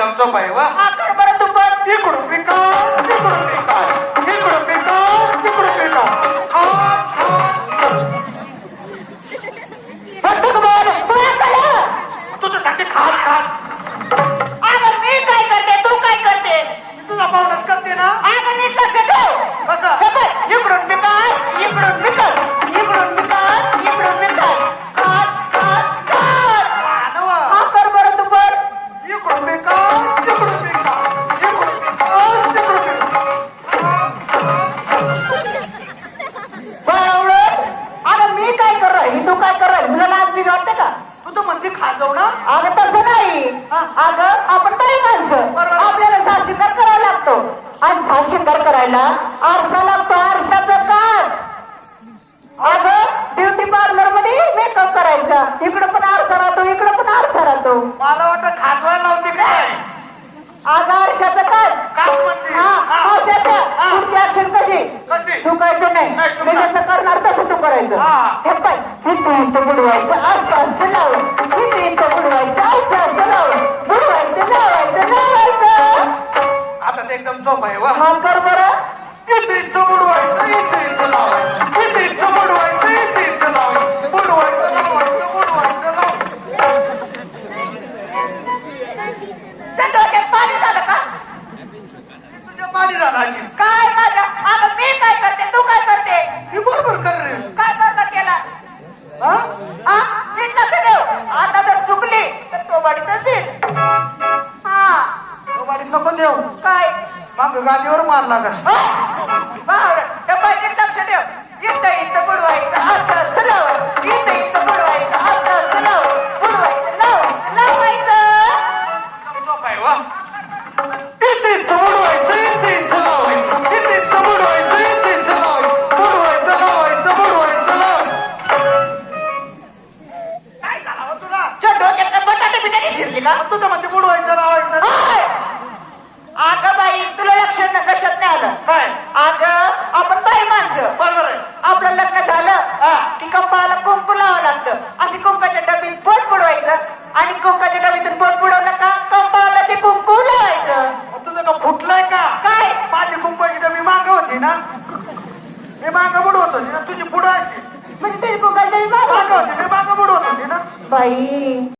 टमटम आहे वा. आकार बरं तुम्हाला इकडून विकास तिकडून अगं तसं नाही. अगं आपण बाई माणसं. आपल्याला साक्षीदार करावा लागतो. आणि साक्षीदार करायला आरसा लागतो आरशाचं काम अगं ब्युटी पार्लरमध्ये मेकअप करायचा. इकडं पण आरसा राहतो इकडं पण आरसा राहतो. मला वाटतं खाजवायला लावते काय? अगं आरशाचं असेल कशी? चुकायचं नाही. मी. जसं करणार तसं तू करायचं. हा. हे इथं इथं बुडवायचं असं लावं इथं इथं बुडवायचं असं लावं बुडवायचं आता ते एकदम सोपं आहे वा. हा कर बरं इथं बुडवायचं इथे इथं लावायचं इथं बुडवायचं इथे इथं लावायचं बुडवायचं लावायचं बुडवायचं लावायचं पाणी झालं का. तुझ्या पाणी झाला काय माझ्या? आता मी काय करते? तू काय करते? मी बरोबर कर रे नको देऊ. काय? मग गाडीवर मारला का? बाहेर डब्बाची लक्ष ठेव. इथं इथं बुडवायचं असं असं लावायचं इथं इथं बुडवायचं असं असं लावायचं बुडवायचं लावायचं. लावायचं सोपं आहे वा. इथे इथं बुडवायचं इथे इथं लावायचं. इथे इथं बुडवायचं इथे इथं लावायचं. बुडवायचं लावायचं बुडवायचं लावायचं काय झालं हो तुला? डोक्यात बटाटे बिटाटे शिरली का? तुझं म्हणजे बुडवायचं लावायचं हाय! अगं बाई तुला लक्ष न कशात नाही आलं काय अगं आपण बाई माणसं बरोबर आहे आपलं लग्न झालं हा. की कंपाला कुंकू लावावं लागतं अशी कुंकाच्या डबीत पोट बुडवायचं. आणि कुंकाच्या डबीतून पोट बुडवलं का? कंपाला ते कुंकू लावायचं. तुझं का फुटलंय का? काय? माझी कुंपाची डबी माग होती ना. मी माग बुडवत होती ना. तुझी अशी म्हणजे ते कुंकाच्या डबीत माग मागं. होती. मी माग बुडवत होती ना. बाई.